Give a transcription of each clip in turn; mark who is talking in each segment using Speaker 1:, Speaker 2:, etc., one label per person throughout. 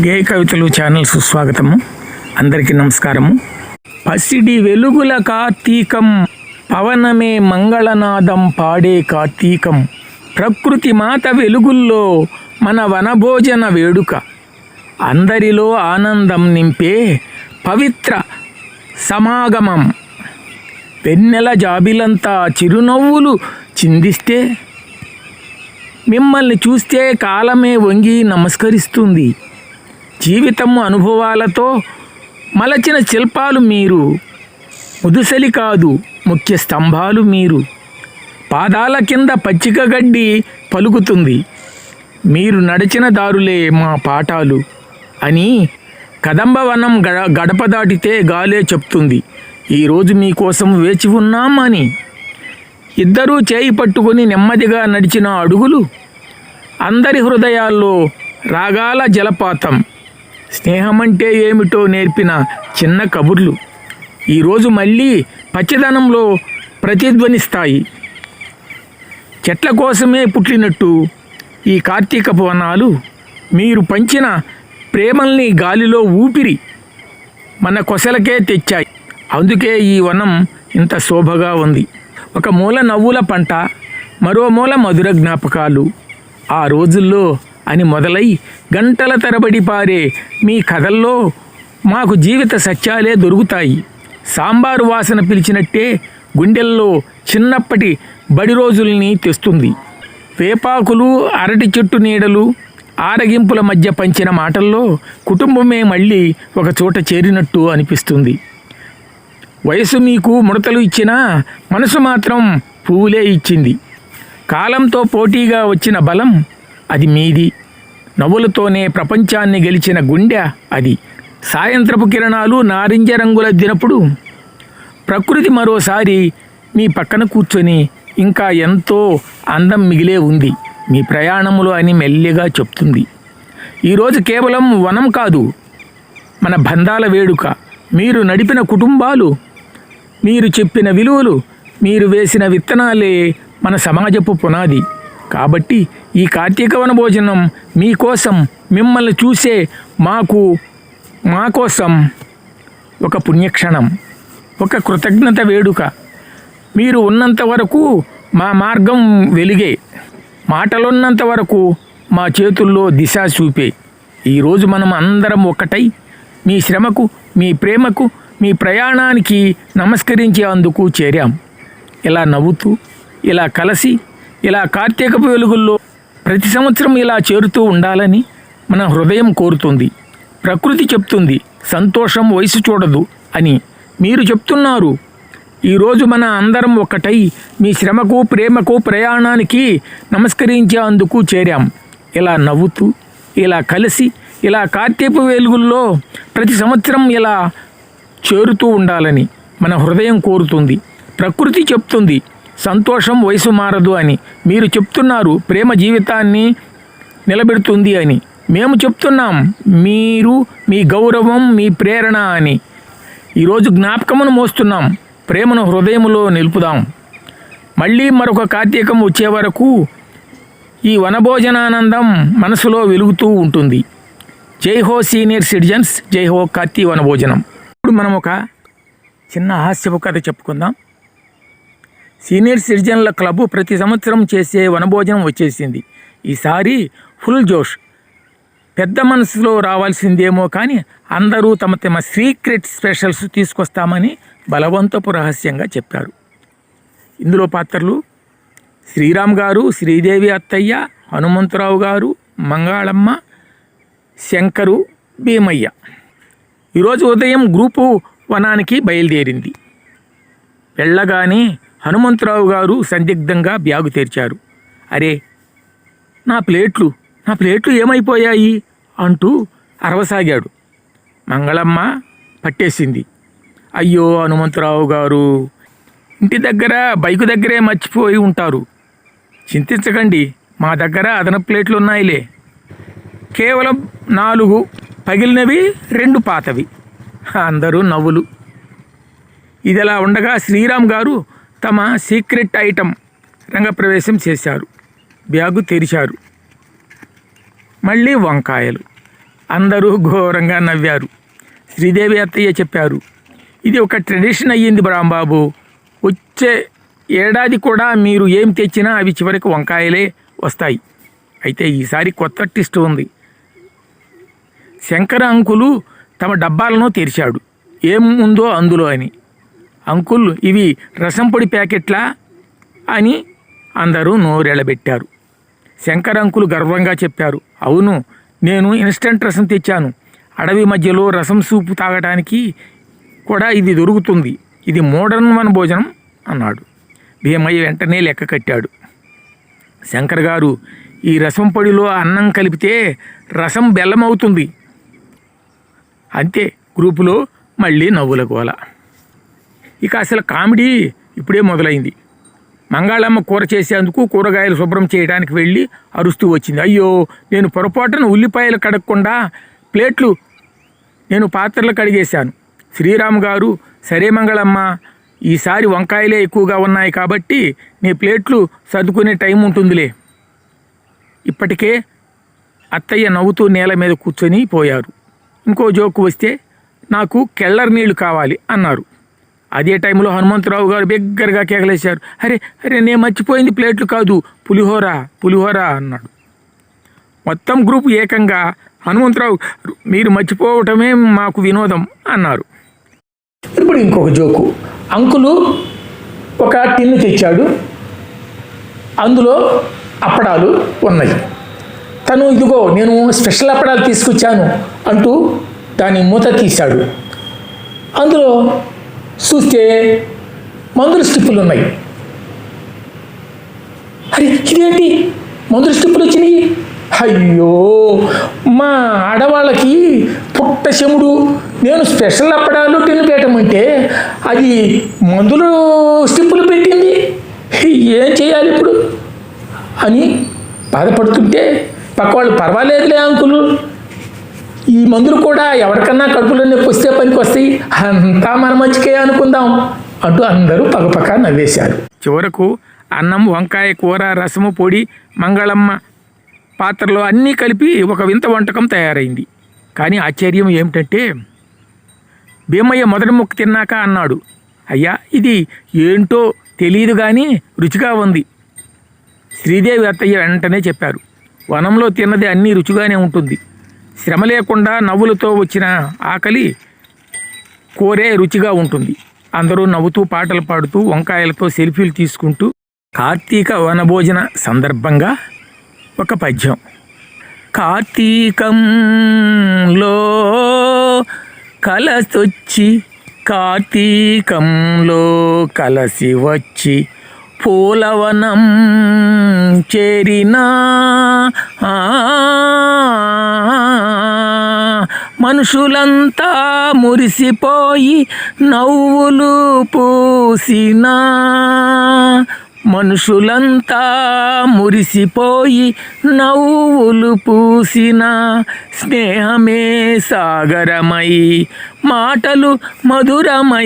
Speaker 1: గే కవితలు ఛానల్ సుస్వాగతము. అందరికీ నమస్కారము. పసిడి వెలుగుల కార్తీకం పవనమే మంగళనాదం పాడే కార్తీకం. ప్రకృతి మాత వెలుగుల్లో మన వనభోజన వేడుక. అందరిలో ఆనందం నింపే పవిత్ర సమాగమం. వెన్నెల జాబిలంతా చిరునవ్వులు చిందిస్తే మిమ్మల్ని చూస్తే కాలమే వంగి నమస్కరిస్తుంది. జీవితము అనుభవాలతో మలచిన శిల్పాలు మీరు. ముదుసలి కాదు ముఖ్య స్తంభాలు మీరు. పాదాల కింద పచ్చిక గడ్డి పలుకుతుంది. మీరు నడిచిన దారులే మా పాఠాలు అని కదంబవనం గడ గడప దాటితే గాలే చెప్తుంది. ఈరోజు మీకోసం వేచి ఉన్నాం అని. ఇద్దరూ చేయి పట్టుకొని నెమ్మదిగా నడిచిన అడుగులు అందరి హృదయాల్లో రాగాల జలపాతం. స్నేహం అంటే ఏమిటో నేర్పిన చిన్న కబుర్లు. ఈరోజు మళ్ళీ పచ్చదనంలో ప్రతిధ్వనిస్తాయి. చెట్ల కోసమే పుట్టినట్టు ఈ కార్తీక వనాలు మీరు పంచిన ప్రేమల్ని గాలిలో ఊపిరి మన కొసలకే తెచ్చాయి. అందుకే ఈ వనం ఇంత శోభగా ఉంది. ఒక మూల నవ్వుల పంట మరో మూల మధుర జ్ఞాపకాలు. ఆ రోజుల్లో అని మొదలై గంటల తరబడి పారే మీ కథల్లో మాకు జీవిత సత్యాలే దొరుకుతాయి. సాంబారు వాసన పిలిచినట్టే గుండెల్లో చిన్నప్పటి బడి రోజుల్ని తెస్తుంది. వేపాకులు అరటి చెట్టు నీడలు ఆరగింపుల మధ్య పంచిన మాటల్లో కుటుంబమే మళ్ళీ ఒక చోట చేరినట్టు అనిపిస్తుంది. వయసు మీకు ముడతలు ఇచ్చినా మనసు మాత్రం పువ్వులే ఇచ్చింది. కాలంతో పోటీగా వచ్చిన బలం అది మీది. నవ్వులతోనే ప్రపంచాన్ని గెలిచిన గుండె అది. సాయంత్రపు కిరణాలు నారింజ రంగుల దినప్పుడు ప్రకృతి మరోసారి మీ పక్కన కూర్చొని ఇంకా ఎంతో అందం మిగిలే ఉంది. మీ ప్రయాణములు అని మెల్లిగా చెప్తుంది. ఈరోజు కేవలం వనం కాదు మన బంధాల వేడుక. మీరు నడిపిన కుటుంబాలు మీరు చెప్పిన విలువలు మీరు వేసిన విత్తనాలే మన సమాజపు పునాది. కాబట్టి ఈ కార్తీక వన భోజనం మీకోసం మిమ్మల్ని చూసే మాకు మా కోసం ఒక పుణ్యక్షణం ఒక కృతజ్ఞత వేడుక. మీరు ఉన్నంత వరకు మా మార్గం వెలిగే మాటలున్నంత వరకు మా చేతుల్లో దిశ చూపే. ఈరోజు మనం అందరం ఒకటై మీ శ్రమకు మీ ప్రేమకు మీ ప్రయాణానికి నమస్కరించే అందుకు చేరాం. ఇలా నవ్వుతూ ఇలా కలిసి ఇలా కార్తీకపు వెలుగుల్లో ప్రతి సంవత్సరం ఇలా చేరుతూ ఉండాలని మన హృదయం కోరుతుంది. ప్రకృతి చెప్తుంది సంతోషం వయసు చూడదు అని మీరు చెప్తున్నారు. ఈరోజు మన అందరం ఒకటై మీ శ్రమకు ప్రేమకు ప్రయాణానికి నమస్కరించే అందుకు చేరాం. ఇలా నవ్వుతూ ఇలా కలిసి ఇలా కార్తీపు వెలుగుల్లో ప్రతి సంవత్సరం ఇలా చేరుతూ ఉండాలని మన హృదయం కోరుతుంది. ప్రకృతి చెప్తుంది సంతోషం వయసు మారదు అని. మీరు చెప్తున్నారు ప్రేమ జీవితాన్ని నిలబెడుతుంది అని. మేము చెప్తున్నాం మీరు మీ గౌరవం మీ ప్రేరణ అని. ఈరోజు జ్ఞాపకమును మోస్తున్నాం ప్రేమను హృదయములో నిలుపుదాం. మళ్ళీ మరొక కార్తీకం వచ్చే వరకు ఈ వనభోజనానందం మనసులో వెలుగుతూ ఉంటుంది. జై హో సీనియర్ సిటిజన్స్ జై హో కార్తీ వనభోజనం. ఇప్పుడు మనం ఒక చిన్న హాస్యపు కథ చెప్పుకుందాం. సీనియర్ సిటిజన్ల క్లబ్ ప్రతి సంవత్సరం చేసే వనభోజనం వచ్చేసింది. ఈసారి ఫుల్ జోష్. పెద్ద మనసులో రావాల్సిందేమో కానీ అందరూ తమ తమ సీక్రెట్ స్పెషల్స్ తీసుకొస్తామని బలవంతపు రహస్యంగా చెప్పారు. ఇందులో పాత్రలు శ్రీరామ్ గారు శ్రీదేవి అత్తయ్య హనుమంతరావు గారు మంగాళమ్మ శంకరు భీమయ్య. ఈరోజు ఉదయం గ్రూపు వనానికి బయలుదేరింది. వెళ్ళగానే హనుమంతరావు గారు సందిగ్ధంగా బ్యాగు తెరిచారు. అరే నా ప్లేట్లు నా ప్లేట్లు ఏమైపోయాయి? అంటూ అరవసాగాడు. మంగళమ్మ పట్టేసింది. అయ్యో హనుమంతరావు గారు ఇంటి దగ్గర బైకు దగ్గరే మర్చిపోయి ఉంటారు. చింతించకండి మా దగ్గర అదన ప్లేట్లు ఉన్నాయిలే కేవలం నాలుగు పగిలినవి రెండు పాతవి. అందరూ నవ్వులు. ఇదిలా ఉండగా శ్రీరామ్ గారు తమ సీక్రెట్ ఐటమ్ రంగప్రవేశం చేశారు. బ్యాగు తెరిచారు. మళ్ళీ వంకాయలు. అందరూ ఘోరంగా నవ్వారు. శ్రీదేవి అత్తయ్య చెప్పారు ఇది ఒక ట్రెడిషన్ అయ్యింది రాంబాబు వచ్చే ఏడాది కూడా మీరు ఏం తెచ్చినా అవి చివరికి వంకాయలే వస్తాయి. అయితే ఈసారి కొత్త ట్విస్ట్ ఉంది. శంకర అంకులు తమ డబ్బాలను తెరిచాడు. ఏం ఉందో అందులో అని. అంకుల్ ఇవి రసం పొడి ప్యాకెట్లా? అని అందరూ నోరెళ్ళబెట్టారు. శంకర్ అంకులు గర్వంగా చెప్పారు అవును నేను ఇన్స్టంట్ రసం తెచ్చాను. అడవి మధ్యలో రసం సూపు తాగడానికి కూడా ఇది దొరుకుతుంది. ఇది మోడర్న్ వన భోజనం అన్నాడు. భీమయ్య వెంటనే లెక్క కట్టాడు. శంకర్ గారు ఈ రసం పొడిలో అన్నం కలిపితే రసం బెల్లం అవుతుంది అంతే గ్రూపులో మళ్ళీ నవ్వుల గోల. ఇక అసలు కామెడీ ఇప్పుడే మొదలైంది. మంగాళమ్మ కూర చేసేందుకు కూరగాయలు శుభ్రం చేయడానికి వెళ్ళి అరుస్తూ వచ్చింది. అయ్యో నేను పొరపాటున ఉల్లిపాయలు కడగకుండా ప్లేట్లు నేను పాత్రలు కడిగేశాను. శ్రీరామ్ గారు సరే మంగళమ్మ ఈసారి వంకాయలే ఎక్కువగా ఉన్నాయి కాబట్టి నీ ప్లేట్లు సర్దుకునే టైం ఉంటుందిలే. ఇప్పటికే అత్తయ్య నవ్వుతూ నేల మీద కూర్చొని పోయారు. ఇంకో జోకు వస్తే నాకు కెళ్ళర్ నీళ్ళు కావాలి అన్నారు. అదే టైంలో హనుమంతరావు గారు బిగ్గరగా కేకలేశారు. అరే అరే నేను మర్చిపోయింది ప్లేట్లు కాదు పులిహోర పులిహోర అన్నాడు. మొత్తం గ్రూప్ ఏకంగా హనుమంతరావు మీరు మర్చిపోవటమే మాకు వినోదం అన్నారు. ఇప్పుడు ఇంకొక జోకు. అంకులు ఒక టిన్ను తెచ్చాడు. అందులో అప్పడాలు ఉన్నాయి. తను ఇదిగో నేను స్పెషల్ అప్పడాలు తీసుకొచ్చాను అంటూ దాని మూత తీశాడు. అందులో చూస్తే మందుల స్టిప్పులు ఉన్నాయి. అరే ఇదేంటి? మందుల స్టిప్పులు వచ్చినాయి? అయ్యో మా ఆడవాళ్ళకి పుట్టశముడు నేను స్పెషల్ అప్పడాలు టిన్ను పెట్టమంటే అది మందులు స్టిప్పులు పెట్టింది. ఏం చేయాలి ఇప్పుడు? అని బాధపడుతుంటే పక్కవాళ్ళు పర్వాలేదులే అంకులు. ఈ మందులు కూడా ఎవరికన్నా కడుపులో నొప్పి వస్తే పనికి వస్తాయి. అంతా మన మంచికే అనుకుందాం అంటూ అందరూ పగపక నవ్వేశారు. చివరకు అన్నం వంకాయ కూర రసము పొడి మంగళమ్మ పాత్రలో అన్నీ కలిపి ఒక వింత వంటకం తయారైంది. కానీ ఆశ్చర్యం ఏమిటంటే భీమయ్య మొదటి ముక్క తిన్నాక అన్నాడు అయ్యా ఇది ఏంటో తెలియదు కానీ రుచిగా ఉంది. శ్రీదేవి అత్తయ్య వెంటనే చెప్పారు వనంలో తిన్నది అన్నీ రుచిగానే ఉంటుంది. శ్రమ లేకుండా నవ్వులతో వచ్చిన ఆకలి కోరే రుచిగా ఉంటుంది. అందరూ నవ్వుతూ పాటలు పాడుతూ వంకాయలతో సెల్ఫీలు తీసుకుంటూ కార్తీక వనభోజన సందర్భంగా ఒక పద్యం. కార్తీకంలో కలసొచ్చి కార్తీకంలో కలసి వచ్చి పూలవనం చేరినా? ఆ, మనుషులంతా మురిసిపోయి నవ్వులు పూసినా? మనుషులంతా మురిసిపోయి నవ్వులు పూసిన? స్నేహమే సాగరమై మాటలు మధురమైనా?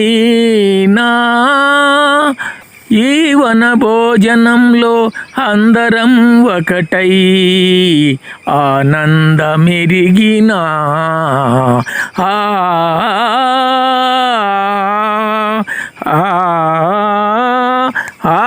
Speaker 1: ఈ వన భోజనంలో అందరం ఒకటై ఆనందమెరిగినా ఆ ఆ ఆ ఆ